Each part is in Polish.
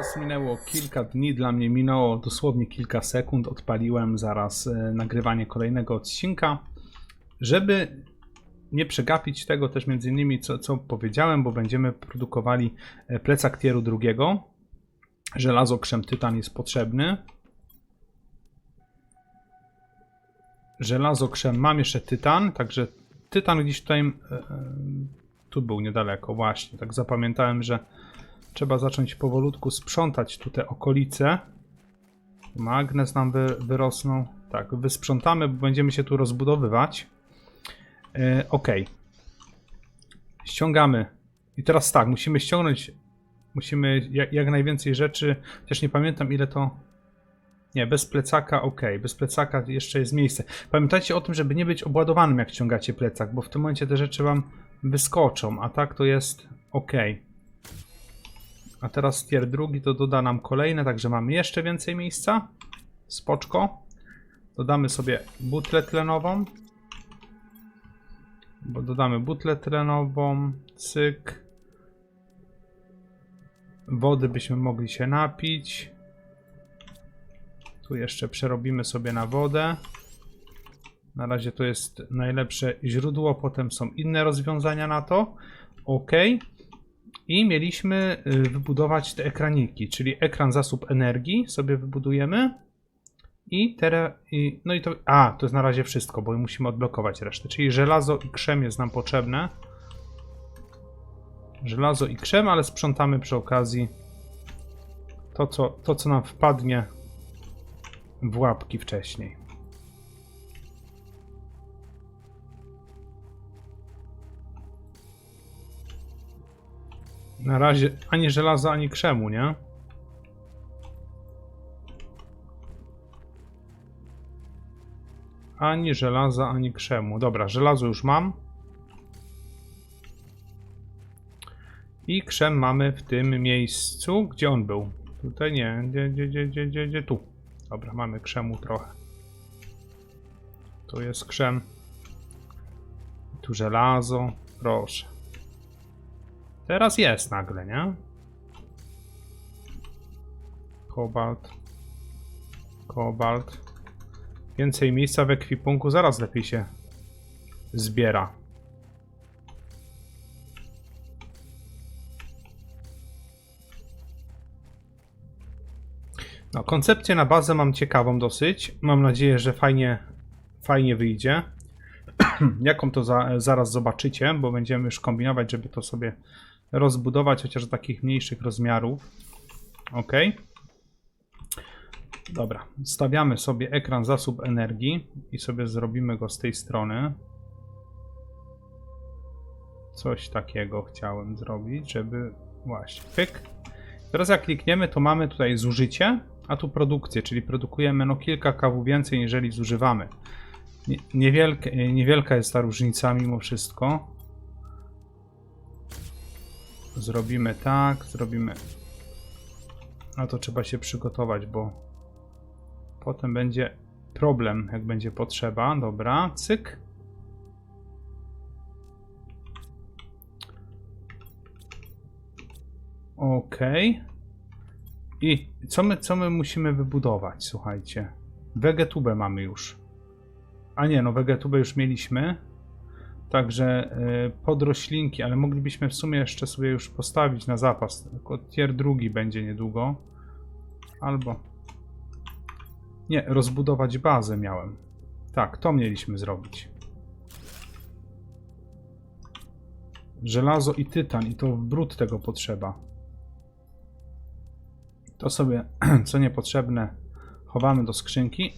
Was minęło kilka dni, dla mnie minęło dosłownie kilka sekund. Odpaliłem zaraz e, nagrywanie kolejnego odcinka, żeby nie przegapić tego też między innymi, co, co powiedziałem, bo będziemy produkowali e, plecak tieru drugiego. Żelazo, krzem, tytan jest potrzebny. Żelazo, krzem, mam jeszcze tytan, także tytan gdzieś tutaj e, tu był niedaleko, właśnie. Tak zapamiętałem, że trzeba zacząć powolutku sprzątać tu te okolice. Magnes nam wy, wyrosnął. Tak, wysprzątamy, bo będziemy się tu rozbudowywać. E, ok. Ściągamy. I teraz tak, musimy ściągnąć. Musimy jak, jak najwięcej rzeczy. Chociaż nie pamiętam ile to. Nie, bez plecaka, ok. Bez plecaka jeszcze jest miejsce. Pamiętajcie o tym, żeby nie być obładowanym, jak ściągacie plecak, bo w tym momencie te rzeczy wam wyskoczą, a tak to jest ok. A teraz tier drugi to doda nam kolejne, także mamy jeszcze więcej miejsca. Spoczko. Dodamy sobie butlę tlenową. Bo dodamy butlę tlenową, cyk. Wody byśmy mogli się napić. Tu jeszcze przerobimy sobie na wodę. Na razie to jest najlepsze źródło, potem są inne rozwiązania na to. OK. I mieliśmy y, wybudować te ekraniki, czyli ekran zasób energii sobie wybudujemy. I teraz. No i to. A, to jest na razie wszystko, bo musimy odblokować resztę. Czyli żelazo i krzem jest nam potrzebne. Żelazo i krzem, ale sprzątamy przy okazji to, co, to, co nam wpadnie w łapki wcześniej. Na razie ani żelaza, ani krzemu, nie? Ani żelaza, ani krzemu. Dobra, żelazo już mam. I krzem mamy w tym miejscu. Gdzie on był? Tutaj nie. Gdzie, gdzie, gdzie, gdzie, gdzie? Tu. Dobra, mamy krzemu trochę. Tu jest krzem. Tu żelazo. Proszę. Teraz jest nagle, nie? Kobalt. Kobalt. Więcej miejsca w ekwipunku zaraz lepiej się zbiera. No, koncepcję na bazę mam ciekawą dosyć. Mam nadzieję, że fajnie, fajnie wyjdzie. Jaką to za, zaraz zobaczycie, bo będziemy już kombinować, żeby to sobie rozbudować, chociaż takich mniejszych rozmiarów. Ok. Dobra, stawiamy sobie ekran zasób energii i sobie zrobimy go z tej strony. Coś takiego chciałem zrobić, żeby właśnie, pyk. Teraz jak klikniemy, to mamy tutaj zużycie, a tu produkcję, czyli produkujemy no kilka kawów więcej, niżeli zużywamy. Nie- Niewielka, niewielka jest ta różnica mimo wszystko. Zrobimy tak, zrobimy. No to trzeba się przygotować, bo potem będzie problem, jak będzie potrzeba. Dobra, cyk. Ok. I co my, co my musimy wybudować, słuchajcie? Wegetubę mamy już. A nie, no wegetubę już mieliśmy. Także y, podroślinki, ale moglibyśmy w sumie jeszcze sobie już postawić na zapas. Tylko tier drugi będzie niedługo. Albo. Nie, rozbudować bazę miałem. Tak, to mieliśmy zrobić. Żelazo i tytan, i to brud tego potrzeba. To sobie, co niepotrzebne, chowamy do skrzynki.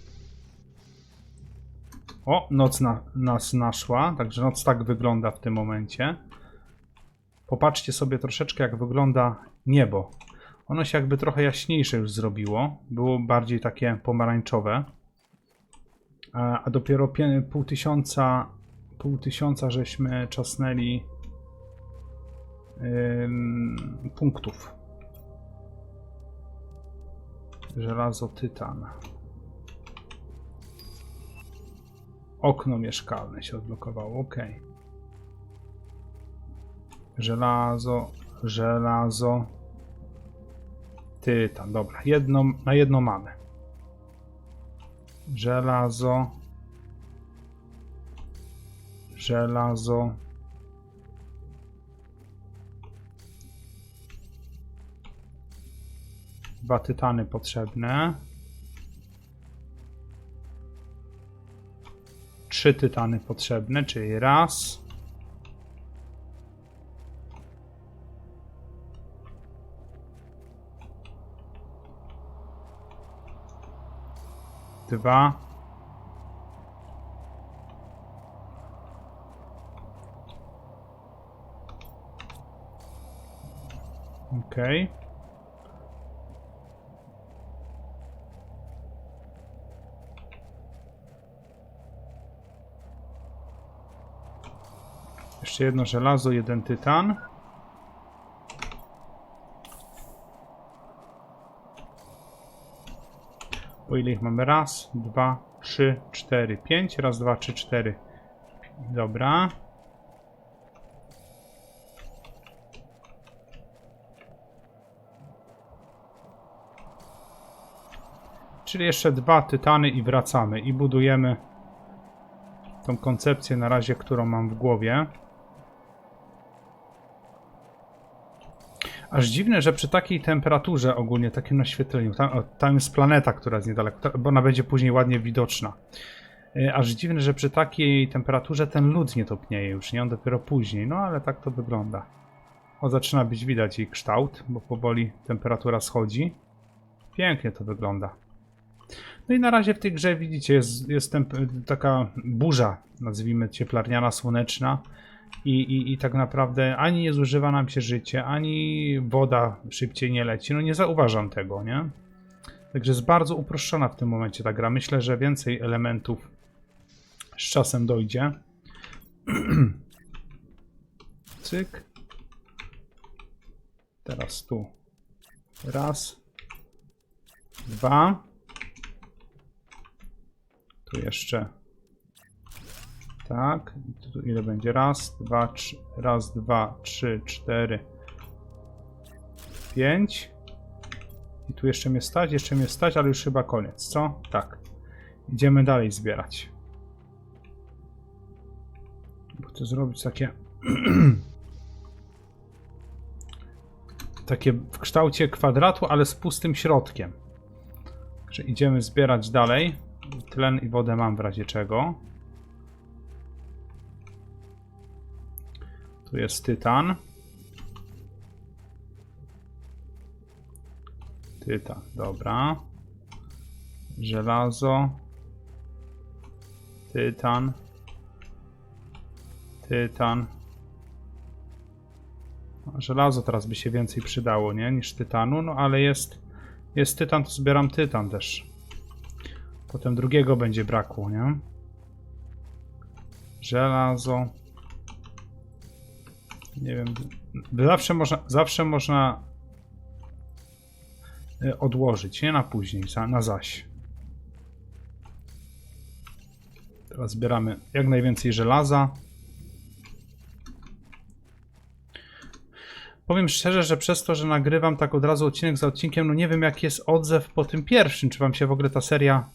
O, noc na, nas naszła, także noc tak wygląda w tym momencie. Popatrzcie sobie troszeczkę, jak wygląda niebo. Ono się jakby trochę jaśniejsze już zrobiło. Było bardziej takie pomarańczowe. A, a dopiero pie- pół tysiąca, pół tysiąca żeśmy czasnęli ym, punktów. Żelazo, tytan. Okno mieszkalne się odblokowało, ok. Żelazo, żelazo. tytan. Dobra, jedno, na jedno mamy. Żelazo. Żelazo. Dwa tytany potrzebne. Trzy tytany potrzebne, czyli raz. Dwa. Okej. Jeszcze jedno żelazo, jeden tytan. Po ile ich mamy? Raz, dwa, trzy, cztery, pięć. Raz, dwa, trzy, cztery. Dobra. Czyli jeszcze dwa tytany i wracamy i budujemy tą koncepcję na razie, którą mam w głowie. Aż dziwne, że przy takiej temperaturze ogólnie, takim naświetleniu, tam, tam jest planeta, która jest niedaleko, bo ona będzie później ładnie widoczna. E, Aż dziwne, że przy takiej temperaturze ten lód nie topnieje już, nie? On dopiero później, no ale tak to wygląda. O, zaczyna być widać jej kształt, bo powoli temperatura schodzi. Pięknie to wygląda. No i na razie w tej grze widzicie, jest, jest temp- taka burza, nazwijmy cieplarniana, słoneczna. I, i, I tak naprawdę ani nie zużywa nam się życie, ani woda szybciej nie leci. No nie zauważam tego, nie? Także jest bardzo uproszczona w tym momencie ta gra. Myślę, że więcej elementów z czasem dojdzie. Cyk. Teraz tu. Raz. Dwa. Tu jeszcze. Tak. Tu ile będzie? Raz, dwa, trzy. Raz, dwa, trzy, cztery. Pięć. I tu jeszcze mnie stać, jeszcze mnie stać, ale już chyba koniec, co? Tak. Idziemy dalej zbierać. Bo chcę zrobić takie. takie w kształcie kwadratu, ale z pustym środkiem. Także idziemy zbierać dalej. Tlen i wodę mam w razie czego. Tu jest tytan. Tytan, dobra. Żelazo. Tytan. Tytan. No, Żelazo teraz by się więcej przydało, nie? Niż tytanu, no ale jest, jest tytan, to zbieram tytan też. Potem drugiego będzie brakło, nie? Żelazo. Nie wiem. Zawsze można, zawsze można y, odłożyć, nie na później, na zaś. Teraz zbieramy jak najwięcej żelaza. Powiem szczerze, że przez to, że nagrywam tak od razu odcinek za odcinkiem, no nie wiem jaki jest odzew po tym pierwszym. Czy wam się w ogóle ta seria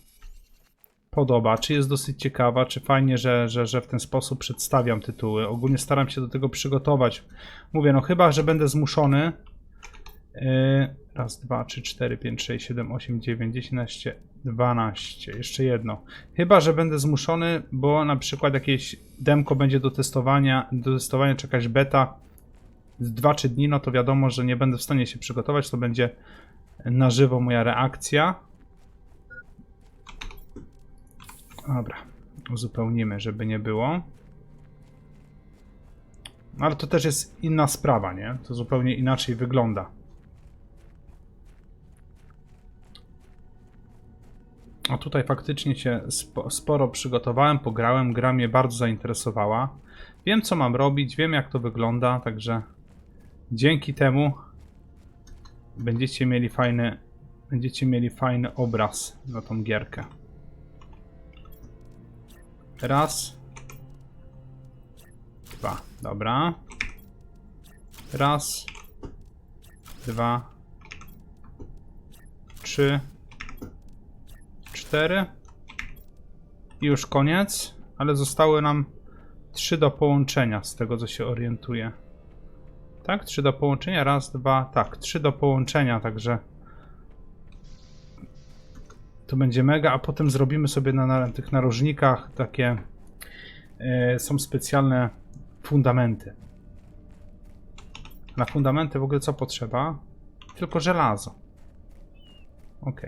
podoba, czy jest dosyć ciekawa, czy fajnie, że, że, że w ten sposób przedstawiam tytuły. Ogólnie staram się do tego przygotować. Mówię, no chyba, że będę zmuszony. Yy, raz, dwa, trzy, cztery, pięć, sześć, siedem, osiem, dziewięć, dziesięć, dwanaście. Jeszcze jedno. Chyba, że będę zmuszony, bo na przykład jakieś demko będzie do testowania, do testowania czy jakaś beta z 2-3 dni, no to wiadomo, że nie będę w stanie się przygotować, to będzie na żywo moja reakcja. Dobra, uzupełnimy, żeby nie było. No, Ale to też jest inna sprawa, nie? To zupełnie inaczej wygląda. A tutaj faktycznie się spo, sporo przygotowałem, pograłem, gra mnie bardzo zainteresowała. Wiem co mam robić, wiem jak to wygląda, także dzięki temu będziecie mieli fajny, będziecie mieli fajny obraz na tą gierkę. Raz. Dwa. Dobra. Raz. Dwa. trzy, cztery. I już koniec, ale zostały nam trzy do połączenia, z tego co się orientuję. Tak, trzy do połączenia, raz, dwa, tak, trzy do połączenia, także to będzie mega, a potem zrobimy sobie na, na tych narożnikach takie e, są specjalne fundamenty. Na fundamenty w ogóle co potrzeba? Tylko żelazo. Ok.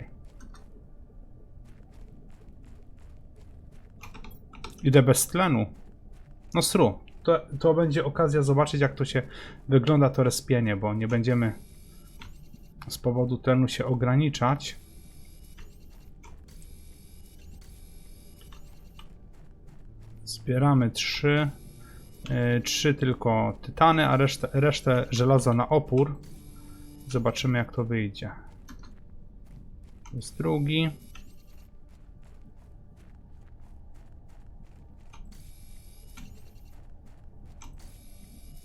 Idę bez tlenu. No stru. To, to będzie okazja zobaczyć jak to się wygląda to respienie, bo nie będziemy z powodu tlenu się ograniczać. Zbieramy trzy. Yy, trzy tylko tytany, a resztę, resztę żelaza na opór. Zobaczymy jak to wyjdzie. Jest drugi.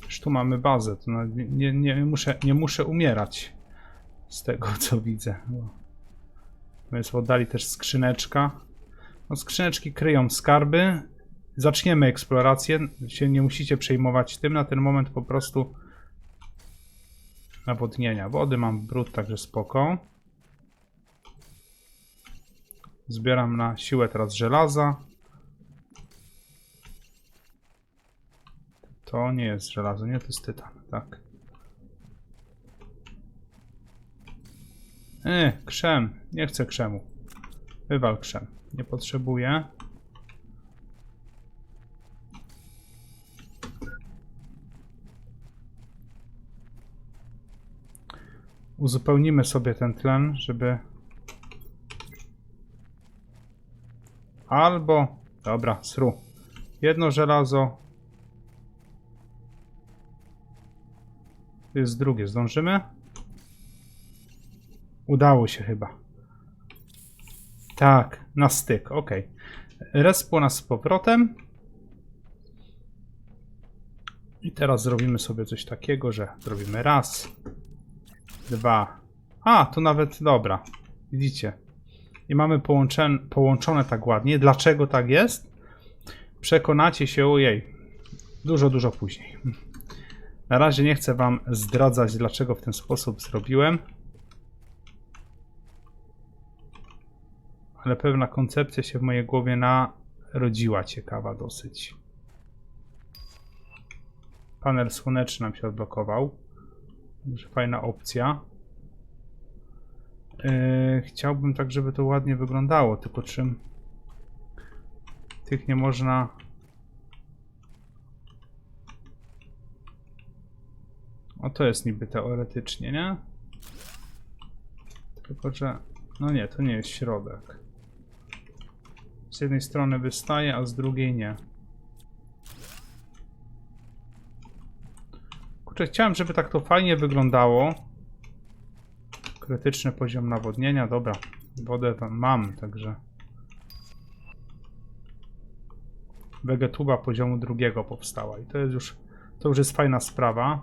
Już tu mamy bazę. To nie, nie, muszę, nie muszę umierać z tego co widzę. W oddali też skrzyneczka. No, skrzyneczki kryją skarby. Zaczniemy eksplorację. Się nie musicie przejmować tym. Na ten moment po prostu nawodnienia. Wody mam brud, także spoko. Zbieram na siłę teraz żelaza. To nie jest żelazo, nie, to jest tytan, tak. Yy, krzem. Nie chcę krzemu. Wywal krzem. Nie potrzebuję. Uzupełnimy sobie ten tlen, żeby... Albo... Dobra, sru. Jedno żelazo. Jest drugie. Zdążymy? Udało się chyba. Tak, na styk, ok. Respo nas z powrotem. I teraz zrobimy sobie coś takiego, że zrobimy raz, dwa. A, tu nawet dobra. Widzicie? I mamy połączone, połączone tak ładnie. Dlaczego tak jest? Przekonacie się, ojej, dużo, dużo później. Na razie nie chcę wam zdradzać, dlaczego w ten sposób zrobiłem. Ale pewna koncepcja się w mojej głowie narodziła, ciekawa dosyć. Panel słoneczny nam się odblokował. Także fajna opcja. Yy, chciałbym tak, żeby to ładnie wyglądało, tylko czym tych nie można O to jest niby teoretycznie, nie? Tylko, że... No nie, to nie jest środek. Z jednej strony wystaje, a z drugiej nie. Kurczę, chciałem, żeby tak to fajnie wyglądało. Krytyczny poziom nawodnienia, dobra. Wodę tam mam, także... Wegetuba poziomu drugiego powstała i to jest już... To już jest fajna sprawa.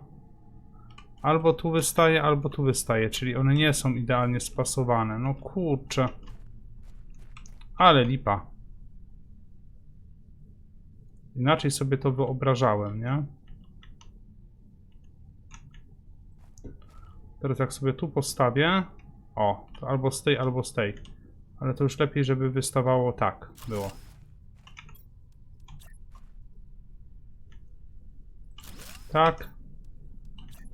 Albo tu wystaje, albo tu wystaje, czyli one nie są idealnie spasowane. No kurczę. Ale lipa. Inaczej sobie to wyobrażałem, nie? Teraz jak sobie tu postawię... O, to albo z tej, albo z tej. Ale to już lepiej, żeby wystawało tak. Było. Tak.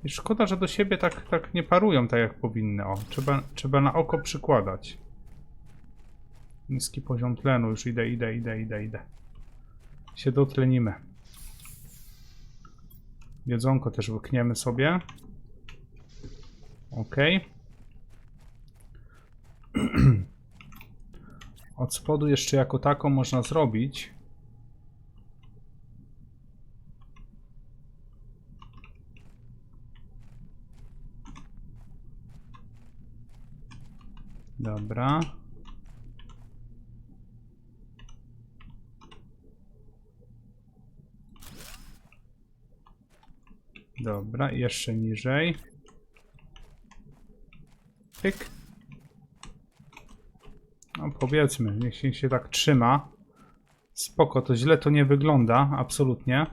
I szkoda, że do siebie tak, tak nie parują tak jak powinny. O, trzeba, trzeba na oko przykładać. Niski poziom tlenu. Już idę, idę, idę, idę, idę. Się dotlenimy. Jedzonko też łykniemy sobie. Ok. Od spodu jeszcze jako taką można zrobić. Dobra. Dobra, jeszcze niżej. Pyk. No powiedzmy, niech się, się tak trzyma. Spoko, to źle to nie wygląda, absolutnie.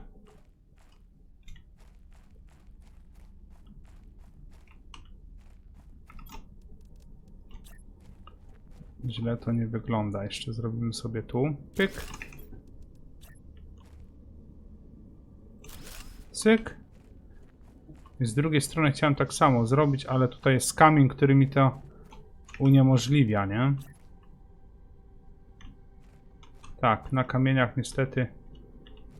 Źle to nie wygląda. Jeszcze zrobimy sobie tu. Pyk. Cyk. Z drugiej strony chciałem tak samo zrobić, ale tutaj jest kamień, który mi to uniemożliwia, nie? Tak, na kamieniach niestety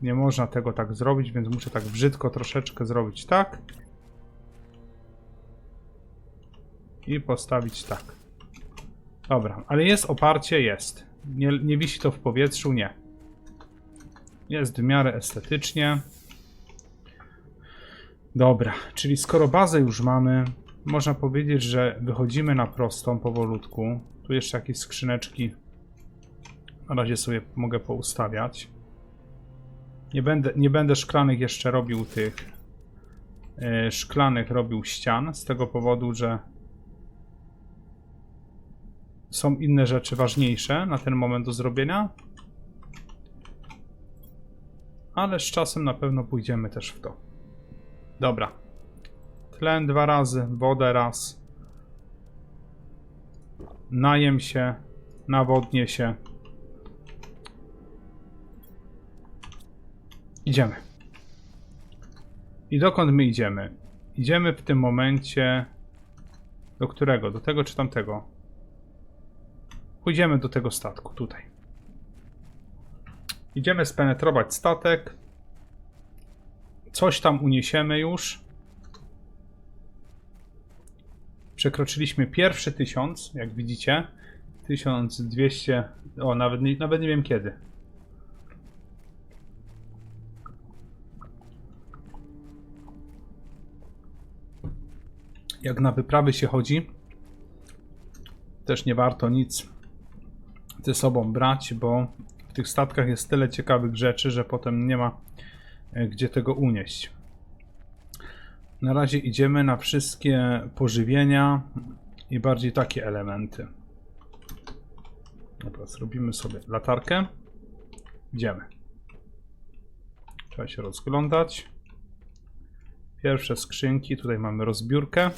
nie można tego tak zrobić, więc muszę tak brzydko troszeczkę zrobić tak. I postawić tak. Dobra, ale jest oparcie, jest. Nie, nie wisi to w powietrzu, nie. Jest w miarę estetycznie. Dobra, czyli skoro bazę już mamy, można powiedzieć, że wychodzimy na prostą powolutku. Tu jeszcze jakieś skrzyneczki na razie sobie mogę poustawiać. Nie będę, nie będę szklanych jeszcze robił tych yy, szklanych robił ścian z tego powodu, że są inne rzeczy ważniejsze na ten moment do zrobienia. Ale z czasem na pewno pójdziemy też w to. Dobra. Tlen dwa razy, wodę raz. Najem się, nawodnię się. Idziemy. I dokąd my idziemy? Idziemy w tym momencie. Do którego? Do tego czy tamtego? Pójdziemy do tego statku, tutaj. Idziemy spenetrować statek. Coś tam uniesiemy już. Przekroczyliśmy pierwszy tysiąc, jak widzicie. 1200. O, nawet nie, nawet nie wiem kiedy. Jak na wyprawy się chodzi, też nie warto nic ze sobą brać, bo w tych statkach jest tyle ciekawych rzeczy, że potem nie ma gdzie tego unieść. Na razie idziemy na wszystkie pożywienia i bardziej takie elementy. Dobra, zrobimy sobie latarkę. Idziemy. Trzeba się rozglądać. Pierwsze skrzynki. Tutaj mamy rozbiórkę.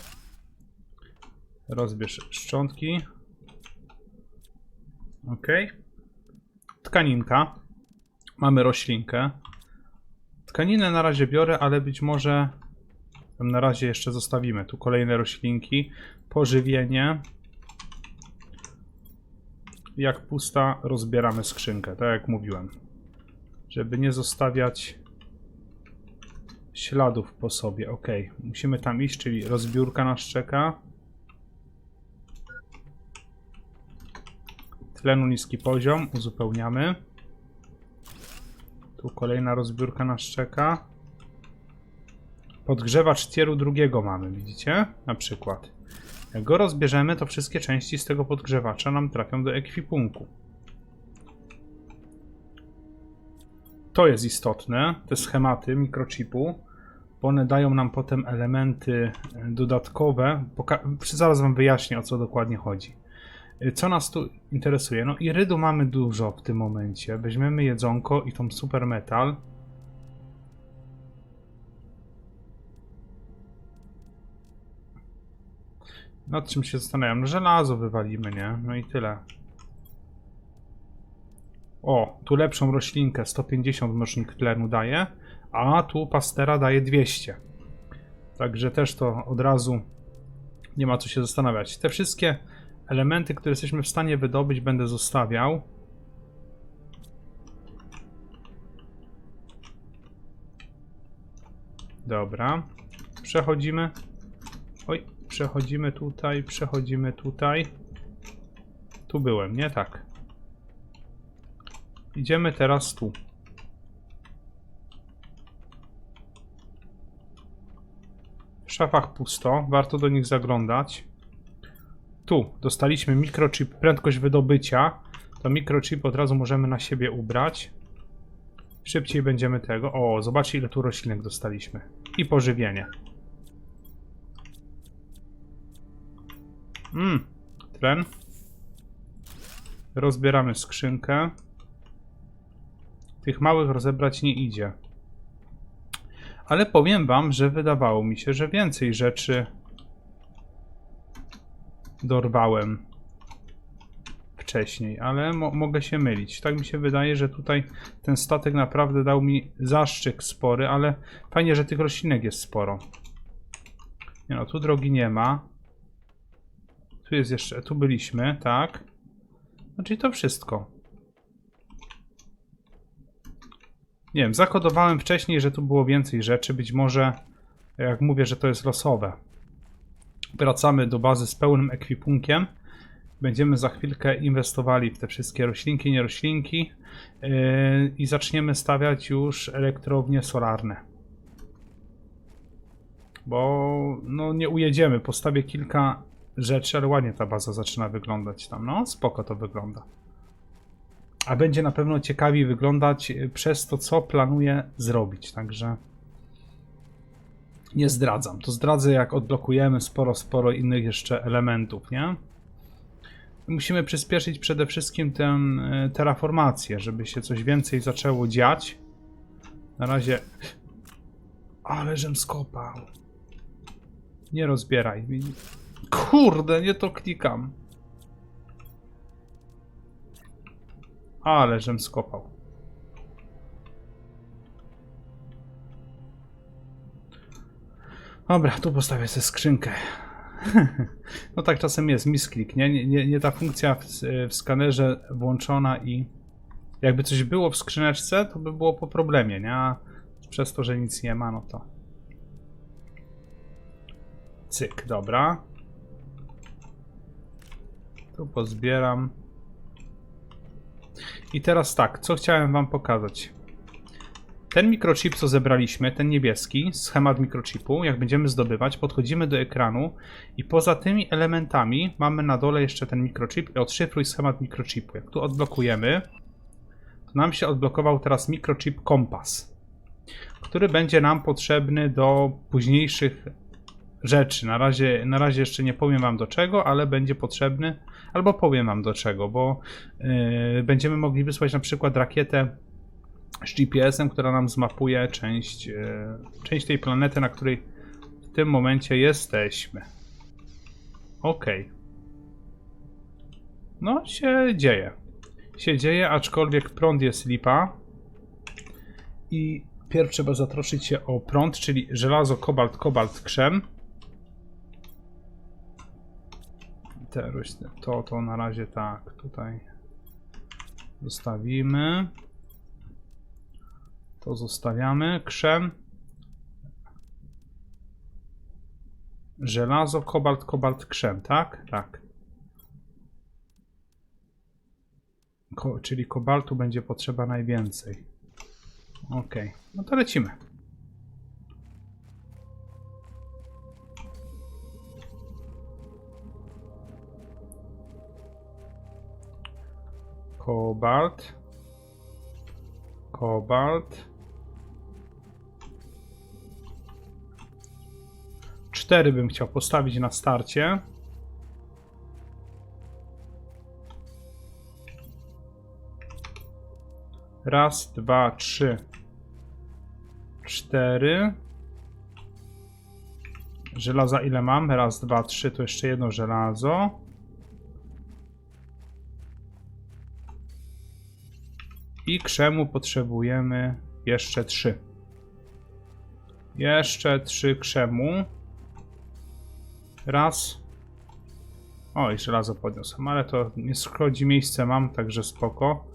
Rozbierz szczątki. Ok. Tkaninka. Mamy roślinkę. Tkaninę na razie biorę, ale być może tam na razie jeszcze zostawimy. Tu kolejne roślinki. Pożywienie. Jak pusta, rozbieramy skrzynkę, tak jak mówiłem. Żeby nie zostawiać śladów po sobie. Ok, musimy tam iść, czyli rozbiórka nas czeka. Tlenu niski poziom, uzupełniamy. Tu kolejna rozbiórka nas czeka. Podgrzewacz tieru drugiego mamy, widzicie? Na przykład. Jak go rozbierzemy, to wszystkie części z tego podgrzewacza nam trafią do ekwipunku. To jest istotne, te schematy mikrochipu, bo one dają nam potem elementy dodatkowe. Poka- Zaraz wam wyjaśnię, o co dokładnie chodzi. Co nas tu interesuje? No irydu mamy dużo w tym momencie. Weźmiemy jedzonko i tą super metal. Nad czym się zastanawiam? No żelazo wywalimy, nie? No i tyle. O, tu lepszą roślinkę 150 mnożnik tlenu daje, a tu pastera daje 200. Także też to od razu nie ma co się zastanawiać. Te wszystkie elementy, które jesteśmy w stanie wydobyć, będę zostawiał. Dobra. Przechodzimy. Oj, przechodzimy tutaj, przechodzimy tutaj. Tu byłem, nie? Tak. Idziemy teraz tu. W szafach pusto, warto do nich zaglądać. Tu dostaliśmy mikrochip, prędkość wydobycia. To mikrochip od razu możemy na siebie ubrać. Szybciej będziemy tego. O, zobaczcie ile tu roślinek dostaliśmy. I pożywienie. Mmm, tlen. Rozbieramy skrzynkę. Tych małych rozebrać nie idzie. Ale powiem wam, że wydawało mi się, że więcej rzeczy dorwałem wcześniej, ale mo mogę się mylić. Tak mi się wydaje, że tutaj ten statek naprawdę dał mi zaszczyk spory, ale fajnie, że tych roślinek jest sporo. Nie no, tu drogi nie ma. Tu jest jeszcze, tu byliśmy, tak. Czyli to wszystko. Nie wiem, zakodowałem wcześniej, że tu było więcej rzeczy. Być może, jak mówię, że to jest losowe. Wracamy do bazy z pełnym ekwipunkiem. Będziemy za chwilkę inwestowali w te wszystkie roślinki, nieroślinki yy, i zaczniemy stawiać już elektrownie solarne. Bo no, nie ujedziemy. Postawię kilka rzeczy, ale ładnie ta baza zaczyna wyglądać tam. No, spoko to wygląda. A będzie na pewno ciekawiej wyglądać yy, przez to, co planuję zrobić. Także nie zdradzam. To zdradzę, jak odblokujemy sporo, sporo innych jeszcze elementów, nie? Musimy przyspieszyć przede wszystkim tę y, terraformację, żeby się coś więcej zaczęło dziać. Na razie... Ale żem skopał. Nie rozbieraj. Kurde, nie to klikam. Ale żem skopał. Dobra, tu postawię sobie skrzynkę. No tak czasem jest, misklik, nie? Nie, nie, nie ta funkcja w, w skanerze włączona i jakby coś było w skrzyneczce, to by było po problemie, nie? A przez to, że nic nie ma, no to cyk, dobra. Tu pozbieram. I teraz tak, co chciałem wam pokazać. Ten mikrochip, co zebraliśmy, ten niebieski, schemat mikrochipu, jak będziemy zdobywać, podchodzimy do ekranu i poza tymi elementami mamy na dole jeszcze ten mikrochip i odszyfruj schemat mikrochipu. Jak tu odblokujemy, to nam się odblokował teraz mikrochip kompas, który będzie nam potrzebny do późniejszych rzeczy. Na razie, na razie jeszcze nie powiem wam do czego, ale będzie potrzebny, albo powiem wam do czego, bo yy, będziemy mogli wysłać na przykład rakietę z GPS-em, która nam zmapuje część, e, część tej planety, na której w tym momencie jesteśmy. Ok. No, się dzieje. Się dzieje, aczkolwiek prąd jest lipa. I pierw trzeba zatroszczyć się o prąd, czyli żelazo, kobalt, kobalt, krzem. Te rośliny, to, to na razie tak, tutaj zostawimy. To zostawiamy. Krzem. Żelazo, kobalt, kobalt, krzem, tak? Tak. Ko czyli kobaltu będzie potrzeba najwięcej. Ok, no to lecimy. Kobalt. Kobalt. Cztery bym chciał postawić na starcie. Raz, dwa, trzy, cztery. Żelaza ile mam? Raz, dwa, trzy, to jeszcze jedno żelazo. I krzemu potrzebujemy jeszcze trzy. Jeszcze trzy krzemu. Raz. O, i żelazo podniosłem, ale to nie schodzi miejsce mam, także spoko.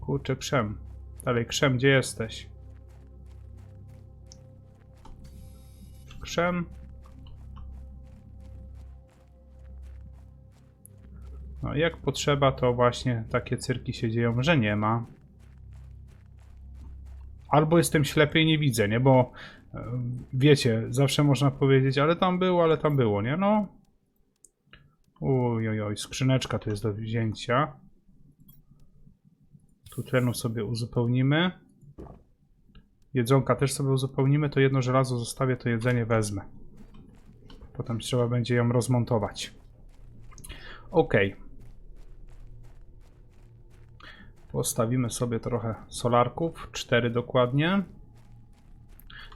Kurczę, krzem. Dalej, krzem, gdzie jesteś? Krzem. No, jak potrzeba, to właśnie takie cyrki się dzieją, że nie ma. Albo jestem ślepy i nie widzę, nie? Bo wiecie, zawsze można powiedzieć, ale tam było, ale tam było, nie? No. Oj, oj, skrzyneczka tu jest do wzięcia. Tu tlenu sobie uzupełnimy. Jedzonka też sobie uzupełnimy. To jedno żelazo zostawię, to jedzenie wezmę. Potem trzeba będzie ją rozmontować. Ok. Postawimy sobie trochę solarków, 4 dokładnie.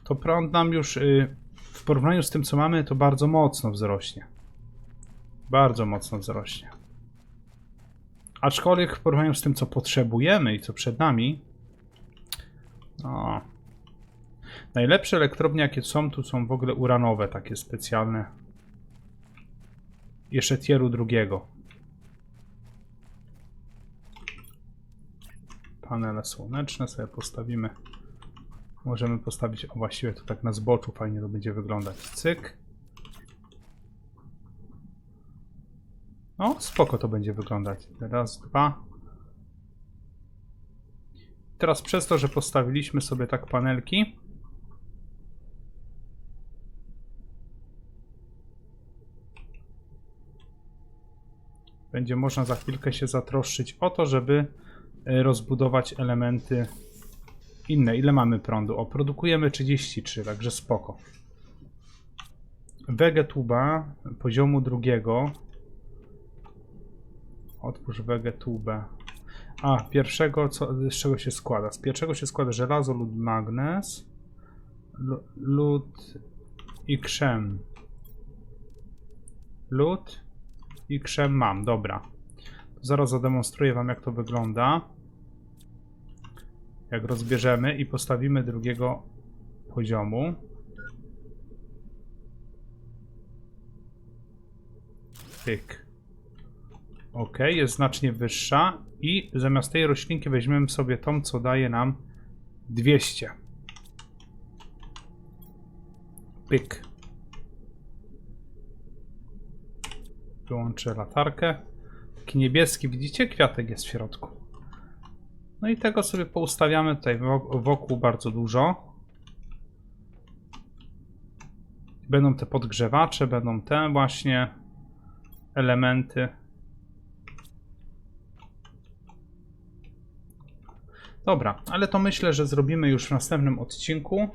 To prąd nam już y, w porównaniu z tym, co mamy, to bardzo mocno wzrośnie. Bardzo mocno wzrośnie. Aczkolwiek w porównaniu z tym, co potrzebujemy i co przed nami, no. Najlepsze elektrownie, jakie są, tu są w ogóle uranowe, takie specjalne. Jeszcze tieru drugiego. Panele słoneczne sobie postawimy. Możemy postawić, o właściwie to tak na zboczu fajnie to będzie wyglądać. Cyk. No, spoko to będzie wyglądać. Raz, dwa. Teraz przez to, że postawiliśmy sobie tak panelki, będzie można za chwilkę się zatroszczyć o to, żeby e, rozbudować elementy inne. Ile mamy prądu? O, produkujemy 33, także spoko. Wegetuba poziomu drugiego. Otwórz wegetubę. A, pierwszego, co, z czego się składa? Z pierwszego się składa żelazo, lód, magnez, lu- lód i krzem. Lód i krzem mam, dobra. Zaraz zademonstruję wam jak to wygląda. Jak rozbierzemy i postawimy drugiego poziomu. Pyk. Ok, jest znacznie wyższa i zamiast tej roślinki weźmiemy sobie tą, co daje nam 200. Pyk. Wyłączę latarkę. Taki niebieski, widzicie? Kwiatek jest w środku. No i tego sobie poustawiamy tutaj wo- wokół bardzo dużo. Będą te podgrzewacze, będą te właśnie elementy. Dobra, ale to myślę, że zrobimy już w następnym odcinku,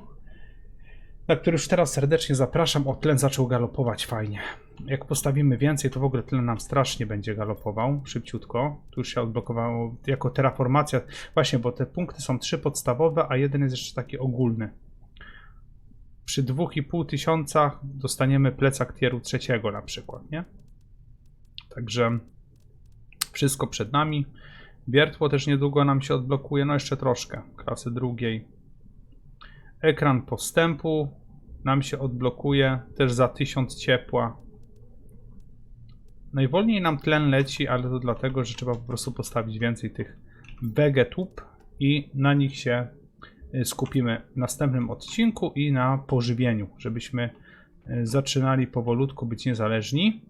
na który już teraz serdecznie zapraszam. O, tlen zaczął galopować fajnie. Jak postawimy więcej, to w ogóle tlen nam strasznie będzie galopował, szybciutko. Tu już się odblokowało jako terraformacja. Właśnie, bo te punkty są trzy podstawowe, a jeden jest jeszcze taki ogólny. Przy 2,5 tysiącach dostaniemy plecak tieru trzeciego na przykład, nie? Także wszystko przed nami. Wiertło też niedługo nam się odblokuje, no jeszcze troszkę, klasy drugiej. Ekran postępu nam się odblokuje też za 1000 ciepła. Najwolniej nam tlen leci, ale to dlatego, że trzeba po prostu postawić więcej tych vegetub i na nich się y, skupimy w następnym odcinku i na pożywieniu, żebyśmy y, zaczynali powolutku być niezależni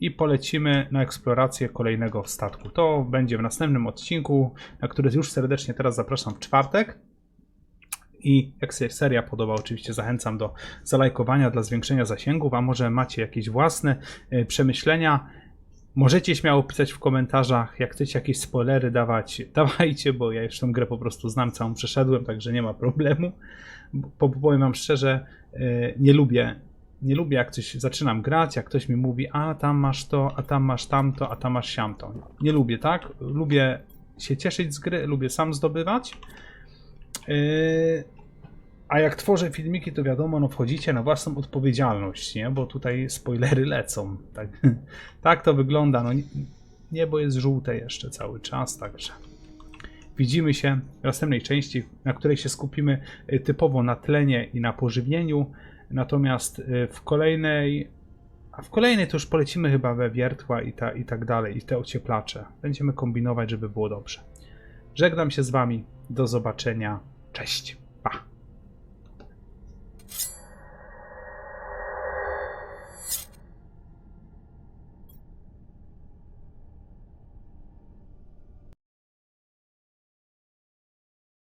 i polecimy na eksplorację kolejnego statku. To będzie w następnym odcinku, na który już serdecznie teraz zapraszam w czwartek. I jak się seria podoba, oczywiście zachęcam do zalajkowania dla zwiększenia zasięgów, a może macie jakieś własne y, przemyślenia. Możecie śmiało pisać w komentarzach, jak chcecie jakieś spoilery dawać, dawajcie, bo ja już tę grę po prostu znam, całą przeszedłem, także nie ma problemu. Po, powiem wam szczerze, y, nie lubię nie lubię jak coś zaczynam grać, jak ktoś mi mówi, a tam masz to, a tam masz tamto, a tam masz siamto. Nie lubię, tak? Lubię się cieszyć z gry, lubię sam zdobywać. Yy, a jak tworzę filmiki, to wiadomo, no wchodzicie na własną odpowiedzialność, nie? Bo tutaj spoilery lecą. Tak, tak to wygląda. No, nie- niebo jest żółte jeszcze cały czas, także widzimy się w następnej części, na której się skupimy y, typowo na tlenie i na pożywieniu. Natomiast y, w kolejnej, a w kolejnej to już polecimy chyba we wiertła i, ta, i tak dalej, i te ocieplacze. Będziemy kombinować, żeby było dobrze. Żegnam się z Wami. Do zobaczenia. Cześć.